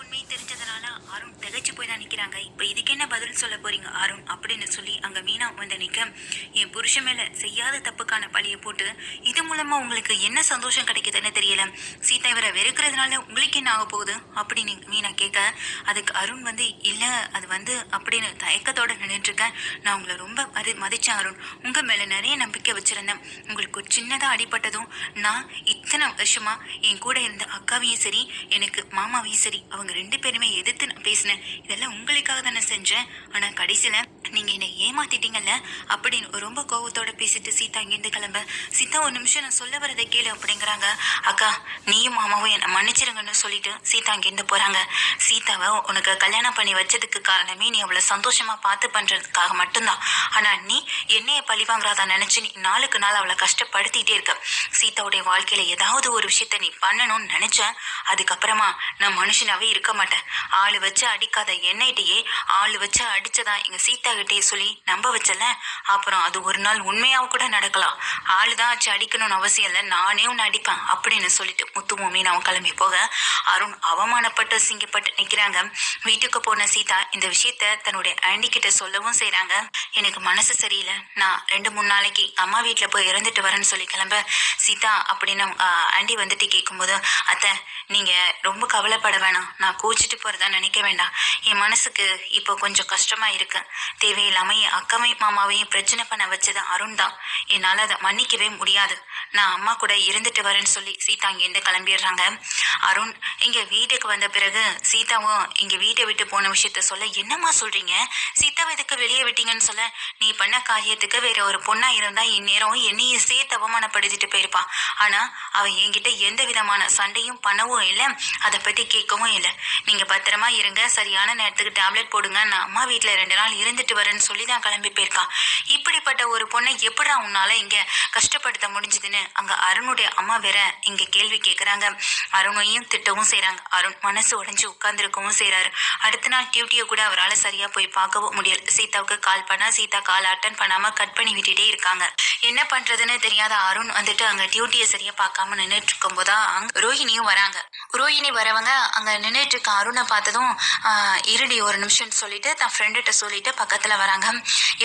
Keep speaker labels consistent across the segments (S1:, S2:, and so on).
S1: உண்மை தெரிஞ்சதுனால அருண் திகைச்சு போய் தான் நிற்கிறாங்க இப்போ இதுக்கு என்ன பதில் சொல்ல போறீங்க அருண்? அப்படின்னு சொல்லி அங்கே மீனா வந்து நிற்க என் புருஷன் மேலே செய்யாத தப்புக்கான பழியை போட்டு இது மூலமாக உங்களுக்கு என்ன சந்தோஷம் கிடைக்குதுன்னு தெரியல. சீதா இவரை வெறுக்கிறதுனால உங்களுக்கு என்ன ஆக போகுது? அப்படின்னு மீனா கேட்க அதுக்கு அருண் வந்து இல்லை அது வந்து அப்படின்னு தயக்கத்தோட நின்றுட்டுருக்கேன் நான் உங்களை ரொம்ப மதி மதித்தேன் அருண். உங்கள் மேலே நிறைய நம்பிக்கை வச்சுருந்தேன். உங்களுக்கு ஒரு சின்னதாக அடிபட்டதும் நான் இத்தனை வருஷமாக என் கூட இருந்த அக்காவையும் சரி எனக்கு மாமாவையும் சரி அவங்க ரெண்டு பேருமே எதிர்த்து நான் பேசினேன் இதெல்லாம் உங்களுக்காக தானே செஞ்சேன். ஆனால் கடைசியில் நீங்கள் என்னை ஏமாத்திட்டீங்கல்ல? அப்படின்னு ரொம்ப கோவத்தோட பேசிட்டு சீதா இங்கேருந்து கிளம்ப. சீதா ஒரு நிமிஷம் நான் சொல்ல வரதை கேளு அப்படிங்கிறாங்க. அக்கா நீயும் மாமாவும் என்னை மன்னிச்சிருங்கன்னு சொல்லிட்டு சீதா இங்கேருந்து போகிறாங்க சீதாவை உனக்கு கல்யாணம் பண்ணி வச்சதுக்கு காரணமே நீ அவளை சந்தோஷமாக பார்த்து பண்ணுறதுக்காக மட்டும்தான். ஆனால் நீ என்னைய பழி வாங்குறாதா நினச்சி நீ நாளுக்கு நாள் அவளை கஷ்டப்படுத்திட்டே இருக்க. சீதாவுடைய வாழ்க்கையில் ஏதாவது ஒரு விஷயத்த நீ பண்ணணும்னு நினச்சேன் அதுக்கப்புறமா நான் மனுஷனாகவே இருக்க இருக்க மாட்டேன். ஆள் வச்சு அடிக்காத என்னைட்டையே ஆள் வச்சு அடிச்சதா எங்க சீதா கிட்டே சொல்லி நம்ப வச்சல? அப்புறம் அது ஒரு நாள் உண்மையாக கூட நடக்கலாம். ஆளு தான் வச்சு அடிக்கணும்னு அவசியம் இல்லை நானே உன்னை அடிப்பேன் அப்படின்னு சொல்லிட்டு முத்துவும் மீனாவும் கிளம்பி போக அருண் அவமானப்பட்டு சிங்கப்பட்டு நிற்கிறாங்க வீட்டுக்கு போன சீதா இந்த விஷயத்த தன்னுடைய ஆண்டி கிட்ட சொல்லவும் செய்கிறாங்க எனக்கு மனசு சரியில்லை. நான் ரெண்டு மூணு நாளைக்கு அம்மா வீட்டில் போய் இறந்துட்டு வரேன்னு சொல்லி கிளம்ப சீதா அப்படின்னு ஆண்டி வந்துட்டு கேட்கும்போது அத்தை நீங்கள் ரொம்ப கவலைப்பட வேணாம். நான் கூச்சிட்டு போறதா நினைக்க வேண்டாம். என் மனசுக்கு இப்போ கொஞ்சம் கஷ்டமா இருக்கு. தேவையில்லாமல் என் அக்காவையும் மாமாவையும் பிரச்சனை பண்ண வச்சது அருண் தான். என்னால் அதை மன்னிக்கவே முடியாது. நான் அம்மா கூட இருந்துட்டு வரேன்னு சொல்லி சீதா அங்கேருந்து கிளம்பிடுறாங்க. அருண் இங்கே வீட்டுக்கு வந்த பிறகு சீதாவும் இங்கே வீட்டை விட்டு போன விஷயத்த சொல்ல என்னம்மா சொல்கிறீங்க சீதாவை இதுக்கு வெளியே விட்டீங்கன்னு சொல்ல நீ பண்ண காரியத்துக்கு வேற ஒரு பொண்ணாக இருந்தால் இந்நேரம் என்னையும் சேர்த்து அவமானப்படுத்திட்டு போயிருப்பான் ஆனால் அவன் என்கிட்ட எந்த விதமான சண்டையும் பண்ணவும் இல்லை அதை பற்றி கேட்கவும் இல்லை. நீங்கள் பத்திரமா இருங்க சரியான நேரத்துக்கு டேப்லெட் போடுங்க நான் அம்மா வீட்டில் ரெண்டு நாள் இருந்துட்டு வரேன்னு சொல்லி தான் கிளம்பி போயிருக்கான் இப்படிப்பட்ட ஒரு பொண்ணை எப்படிடா உன்னால் இங்கே கஷ்டப்படுத்த முடிஞ்சதுன்னு அங்கே அருணுடைய அம்மா வேற இங்கே கேள்வி கேட்குறாங்க அருண் அருணையும் திட்டவும் செய்கிறாங்க அருண் மனசு உடஞ்சி உட்காந்துருக்கவும் செய்கிறாரு அடுத்த நாள் டியூட்டியை கூட அவரால் சரியாக போய் பார்க்கவும் முடியல. சீதாவுக்கு கால் பண்ணால் சீதா கால் அட்டன் பண்ணாமல் கட் பண்ணி விட்டுட்டே இருக்காங்க. என்ன பண்ணுறதுன்னு தெரியாத அருண் வந்துட்டு அங்கே டியூட்டியை சரியாக பார்க்காம நின்றுட்டு இருக்கும்போதா அங்கே ரோஹிணியும் வராங்க. ரோஹிணி வரவங்க அங்கே நின்றுட்டு இருக்க அருணை பார்த்ததும் இருடி ஒரு நிமிஷம்னு சொல்லிட்டு தான் ஃப்ரெண்டுகிட்ட சொல்லிட்டு பக்கத்தில் வராங்க.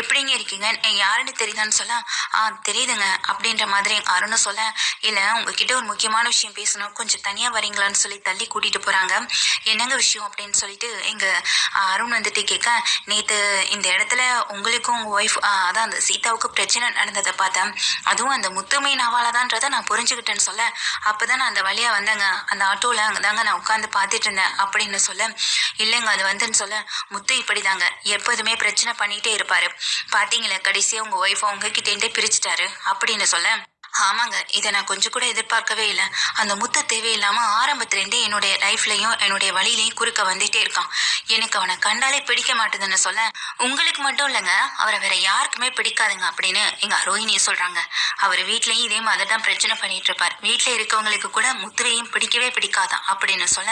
S1: எப்படிங்க இருக்கீங்க? யாருன்னு தெரியுதான்னு சொல்ல ஆ தெரியுதுங்க. அப்படின்ற மாதிரி அருணை சொல்ல இல்லை உங்ககிட்ட ஒரு முக்கியமான விஷயம் பேசணும். கொஞ்சம் தனியாக வர போறீங்களான்னு சொல்லி தள்ளி கூட்டிட்டு போறாங்க. என்னங்க விஷயம் அப்படின்னு சொல்லிட்டு எங்க அருண் வந்துட்டு கேட்க நேத்து இந்த இடத்துல உங்களுக்கும் உங்க ஒய்ஃப் அதான் அந்த சீதாவுக்கு பிரச்சனை நடந்ததை பார்த்தேன். அதுவும் அந்த முத்துமை நவாலதான்றதை நான் புரிஞ்சுக்கிட்டேன்னு சொல்ல. அப்பதான் நான் அந்த வழியா வந்தேங்க. அந்த ஆட்டோல அங்கதாங்க நான் உட்காந்து பார்த்துட்டு இருந்தேன் அப்படின்னு சொல்ல. இல்லைங்க அது வந்துன்னு சொல்ல. முத்து இப்படிதாங்க. எப்போதுமே பிரச்சனை பண்ணிட்டே இருப்பாரு. பாத்தீங்களா கடைசியா உங்க ஒய்ஃபை உங்ககிட்டேருந்தே பிரிச்சுட்டாரு அப்படின்னு சொல்ல. ஆமாங்க இதை நான் கொஞ்சம் கூட எதிர்பார்க்கவே இல்லை. அந்த முத்து தேவையில்லாம ஆரம்பத்துலேருந்தே என்னுடைய லைஃப்லையும் என்னுடைய வழியிலையும் குறுக்க வந்துட்டே இருக்கான். எனக்கு அவனை கண்டாலே பிடிக்க மாட்டுதுன்னு சொல்ல உங்களுக்கு மட்டும் இல்லைங்க அவரை வேற யாருக்குமே பிடிக்காதுங்க அப்படின்னு எங்க ரோஹிணி சொல்றாங்க. அவர் வீட்லயும் இதே மாதிரி தான் பிரச்சனை பண்ணிட்டு இருப்பார். வீட்ல இருக்கவங்களுக்கு கூட முத்துவையும் பிடிக்கவே பிடிக்காதான் அப்படின்னு சொல்ல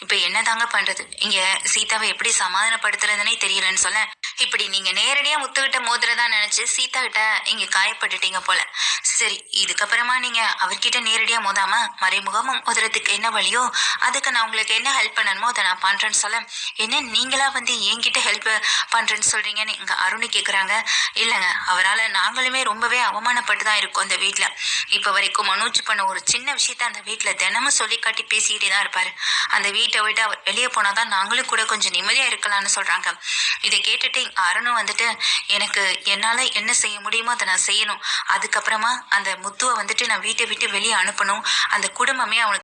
S1: இப்ப என்னதாங்க பண்றது? இங்க சீதாவை எப்படி சமாதானப்படுத்துறதுனே தெரியலன்னு சொல்ல இப்படி நீங்க நேரடியா முத்துக்கிட்ட மோதுறதா நினைச்சு சீதா கிட்ட இங்க காயப்பட்டுட்டீங்க போல. சரி இதுக்கப்புறமா நீங்க அவர்கிட்ட நேரடியா மோதாம மறைமுகமும் உதறதுக்கு என்ன வழியோ அதுக்கு நான் உங்களுக்கு என்ன ஹெல்ப் பண்ணணுமோ அதை நான் பண்றேன்னு சொல்ல. என்ன நீங்களா வந்து என்கிட்ட ஹெல்ப் பண்றேன்னு சொல்றீங்கன்னு இங்க அருண் கேக்குறாங்க. இல்லைங்க அவரால் நாங்களுமே ரொம்பவே அவமானப்பட்டு தான் இருக்கோம் அந்த வீட்டில் இப்போ வரைக்கும் மனோஜ் பண்ண ஒரு சின்ன விஷயத்த அந்த வீட்டில் தினமும் சொல்லி காட்டி பேசிக்கிட்டே தான் இருப்பாரு. அந்த வீட்டை விட்டு அவர் வெளியே போனால் தான் நாங்களும் கூட கொஞ்சம் நிம்மதியாக இருக்கலாம்னு சொல்கிறாங்க இதை கேட்டுட்டு அருணும் வந்துட்டு எனக்கு என்னால் என்ன செய்ய முடியுமோ அதை நான் செய்யணும். அதுக்கப்புறமா அந்த முத்துவை வந்துட்டு நான் வீட்டை விட்டு வெளியே அனுப்பணும். அந்த குடும்பமே அவனுக்கு